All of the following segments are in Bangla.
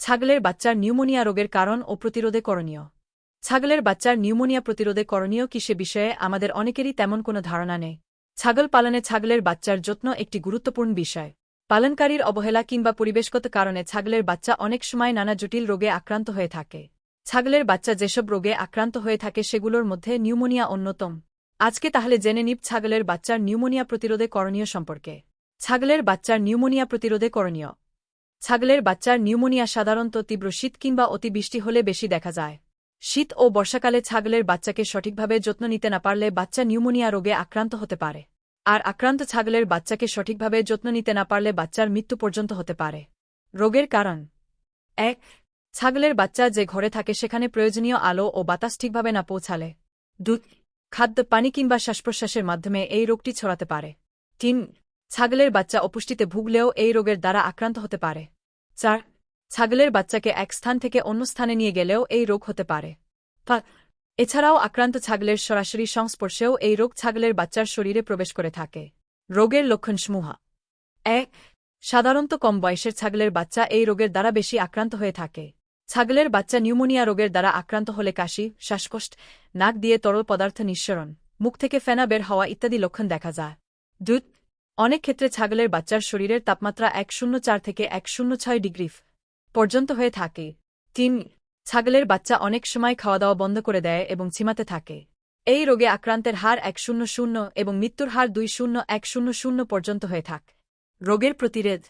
ছাগলের বাচ্চার নিউমোনিয়া রোগের কারণ ও প্রতিরোধে করণীয়। ছাগলের বাচ্চার নিউমোনিয়া প্রতিরোধে করণীয় কি সে বিষয়ে আমাদের অনেকেরই তেমন কোনো ধারণা নেই। ছাগল পালনে ছাগলের বাচ্চার যত্ন একটি গুরুত্বপূর্ণ বিষয়। পালনকারীর অবহেলা কিংবা পরিবেশগত কারণে ছাগলের বাচ্চা অনেক সময় নানা জটিল রোগে আক্রান্ত হয়ে থাকে। ছাগলের বাচ্চা যেসব রোগে আক্রান্ত হয়ে থাকে সেগুলোর মধ্যে নিউমোনিয়া অন্যতম। আজকে তাহলে জেনে নিব ছাগলের বাচ্চার নিউমোনিয়া প্রতিরোধে করণীয় সম্পর্কে। ছাগলের বাচ্চার নিউমোনিয়া প্রতিরোধে করণীয়। ছাগলের বাচ্চার নিউমোনিয়া সাধারণত তীব্র শীত কিংবা অতিবৃষ্টি হলে বেশি দেখা যায়। শীত ও বর্ষাকালে ছাগলের বাচ্চাকে সঠিকভাবে যত্ন নিতে না পারলে বাচ্চা নিউমোনিয়া রোগে আক্রান্ত হতে পারে। আর আক্রান্ত ছাগলের বাচ্চাকে সঠিকভাবে যত্ন নিতে না পারলে বাচ্চার মৃত্যু পর্যন্ত হতে পারে। রোগের কারণ। এক, ছাগলের বাচ্চা যে ঘরে থাকে সেখানে প্রয়োজনীয় আলো ও বাতাস ঠিকভাবে না পৌঁছালে। দুধ খাদ্য, পানি কিংবা শ্বাসপ্রশ্বাসের মাধ্যমে এই রোগটি ছড়াতে পারে। তিন ছাগলের বাচ্চা অপুষ্টিতে ভুগলেও এই রোগের দ্বারা আক্রান্ত হতে পারে। চার, ছাগলের বাচ্চাকে এক স্থান থেকে অন্য স্থানে নিয়ে গেলেও এই রোগ হতে পারে। এছাড়াও আক্রান্ত ছাগলের সরাসরি সংস্পর্শেও এই রোগ ছাগলের বাচ্চার শরীরে প্রবেশ করে থাকে। রোগের লক্ষণসমূহ। এক, সাধারণত কম বয়সের ছাগলের বাচ্চা এই রোগের দ্বারা বেশি আক্রান্ত হয়ে থাকে। ছাগলের বাচ্চা নিউমোনিয়া রোগের দ্বারা আক্রান্ত হলে কাশি, শ্বাসকষ্ট, নাক দিয়ে তরল পদার্থ নিঃসরণ, মুখ থেকে ফেনা বের হওয়া ইত্যাদি লক্ষণ দেখা যায়। দুধ অনেক ক্ষেত্রে ছাগলের বাচ্চার শরীরের তাপমাত্রা এক শূন্য চার থেকে এক শূন্য ছয় ডিগ্রি পর্যন্ত হয়ে থাকে। তিন, ছাগলের বাচ্চা অনেক সময় খাওয়া দাওয়া বন্ধ করে দেয় এবং ছিমাতে থাকে। এই রোগে আক্রান্তের হার এক শূন্য শূন্য এবং মৃত্যুর হার দুই শূন্য এক শূন্য শূন্য পর্যন্ত হয়ে থাক। রোগের প্রতিরোধ।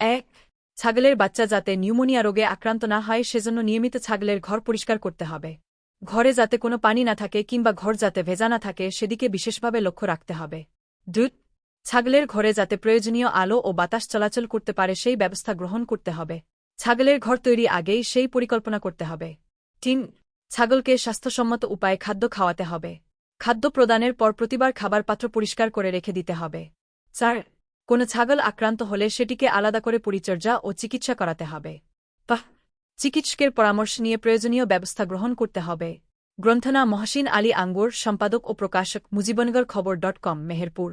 এক, ছাগলের বাচ্চা যাতে নিউমোনিয়া রোগে আক্রান্ত না হয় সেজন্য নিয়মিত ছাগলের ঘর পরিষ্কার করতে হবে। ঘরে যাতে কোনো পানি না থাকে কিংবা ঘর যাতে ভেজা না থাকে সেদিকে বিশেষভাবে লক্ষ্য রাখতে হবে। দুধ ছাগলের ঘরে যাতে প্রয়োজনীয় আলো ও বাতাস চলাচল করতে পারে, সেই ব্যবস্থা গ্রহণ করতে হবে। ছাগলের ঘর তৈরি আগেই সেই পরিকল্পনা করতে হবে। তিন, ছাগলকে স্বাস্থ্যসম্মত উপায়ে খাদ্য খাওয়াতে হবে। খাদ্য প্রদানের পর প্রতিবার খাবার পাত্র পরিষ্কার করে রেখে দিতে হবে। চার, কোনো ছাগল আক্রান্ত হলে সেটিকে আলাদা করে পরিচর্যা ও চিকিৎসা করাতে হবে। পাহ চিকিৎসকের পরামর্শ নিয়ে প্রয়োজনীয় ব্যবস্থা গ্রহণ করতে হবে। গ্রন্থনা মহসিন আলী আঙ্গুর, সম্পাদক ও প্রকাশক মুজিবনগর খবর ডট কম, মেহেরপুর।